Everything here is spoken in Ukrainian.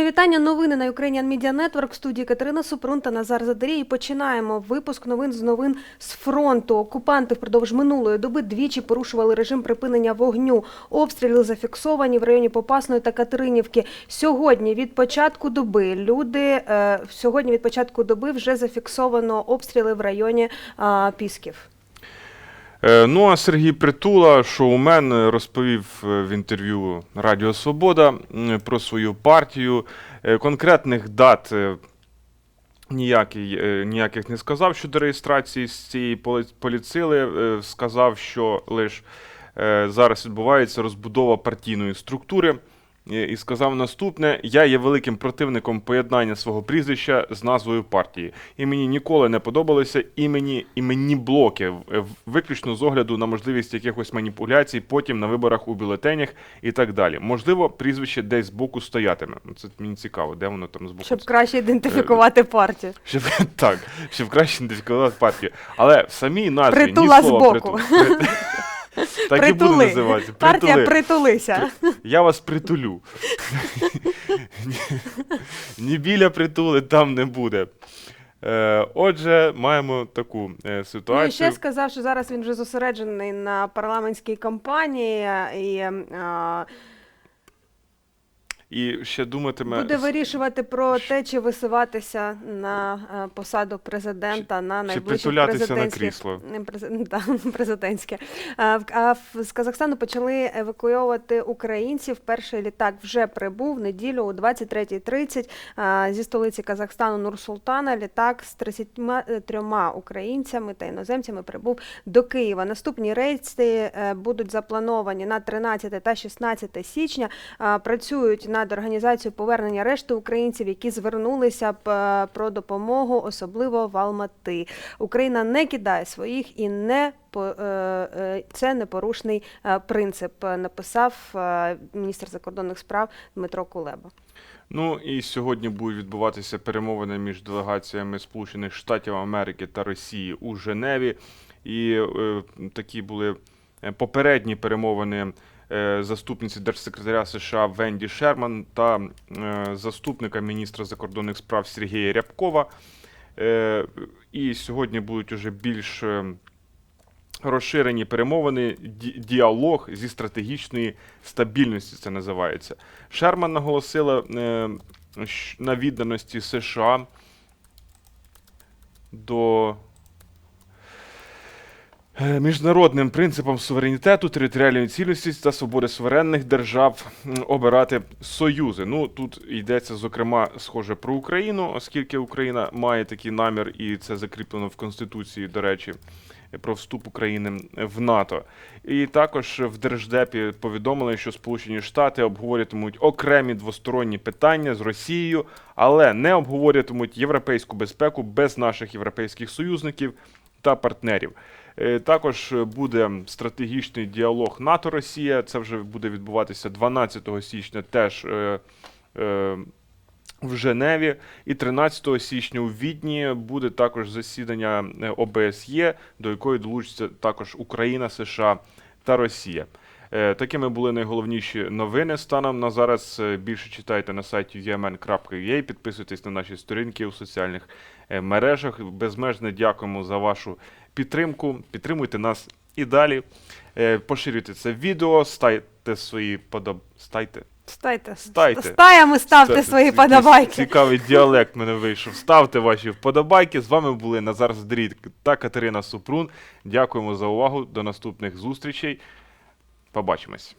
вітання. Новини на Ukrainian Media Network в студії Катерина Супрун та Назар Задарій. І починаємо випуск новин з новин з фронту. Окупанти впродовж минулої доби двічі порушували режим припинення вогню. Обстріли зафіксовані в районі Попасної та Катеринівки. Сьогодні від початку доби люди е, сьогодні від початку доби вже зафіксовано обстріли в районі Пісків. Е, Ну а Сергій Притула, шоумен, розповів е, в інтерв'ю Радіо Свобода про свою партію. Е, Конкретних дат е, ніякий, е, ніяких не сказав щодо реєстрації з цієї полі- поліцили. Е, Сказав, що лише зараз відбувається розбудова партійної структури. Е, І сказав наступне: я є великим противником поєднання свого прізвища з назвою партії. І мені ніколи не подобалися імені іменні блоки, в- виключно з огляду на можливість якихось маніпуляцій потім на виборах у бюлетенях і так далі. Можливо, прізвище десь збоку стоятиме. Ну, Це мені цікаво, де воно там збоку. Щоб краще ідентифікувати партію. Щоб так, щоб краще ідентифікувати партію. Але в самій назві Притула ні слова притул. Так і буде Притули. Партія притулися. Я вас притулю. Ні- біля притули там не буде. Е, Отже, маємо таку ситуацію. Ну і ще сказав, що зараз він вже зосереджений на парламентській кампанії і е, І ще думатиме. буде вирішувати про те, чи висуватися на е, посаду президента на чи найближчих притулятися на президентське. А, з Казахстану почали евакуйовувати українців. Перший літак вже прибув в неділю о 23.30 а, зі столиці Казахстану Нур-Султана. Літак з 33 українцями та іноземцями прибув до Києва. Наступні рейси е, будуть заплановані на 13 та 16 січня. Працюють над організацією повернення решти українців, які звернулися б е, про допомогу, особливо в Алмати. Україна не кидає своїх і не е, е, це непорушний принцип. Написав міністр закордонних справ Дмитро Кулеба. Ну і сьогодні будуть відбуватися перемовини між делегаціями Сполучених Штатів Америки та Росії у Женеві. І е, такі були попередні перемовини заступниці держсекретаря США Венді Шерман та е, заступника міністра закордонних справ Сергія Рябкова. Е, і сьогодні будуть уже більш е, розширені перемовини, діалог зі стратегічної стабільності. Це називається. Шерман наголосила е, на відданості США до е, міжнародним принципам суверенітету, територіальної цілісності та свободи суверенних держав обирати союзи. Ну тут йдеться зокрема схоже про Україну, оскільки Україна має такий намір, і це закріплено в Конституції, до речі. Про вступ України в НАТО, і також в держдепі повідомили, що Сполучені Штати обговорюватимуть окремі двосторонні питання з Росією, але не обговорюватимуть європейську безпеку без наших європейських союзників та партнерів. Е, Також буде стратегічний діалог НАТО-Росія. Це вже буде відбуватися 12 січня, теж е, е, в Женеві. І 13 січня у Відні буде також засідання ОБСЄ, до якої долучаться також Україна, США та Росія. Е, Такими були найголовніші новини станом на зараз. Е, Більше читайте на сайті umn.ua, підписуйтесь на наші сторінки у соціальних е, мережах. Безмежно дякуємо за вашу підтримку. Підтримуйте нас і далі. Поширюйте це відео, ставте свої подоб... Стайте. Стайте, Стайте. стаями ставте Це свої подобайки. Цікавий діалект мене вийшов. Ставте ваші вподобайки. З вами були Назар Здріт та Катерина Супрун. Дякуємо за увагу. До наступних зустрічей. Побачимось.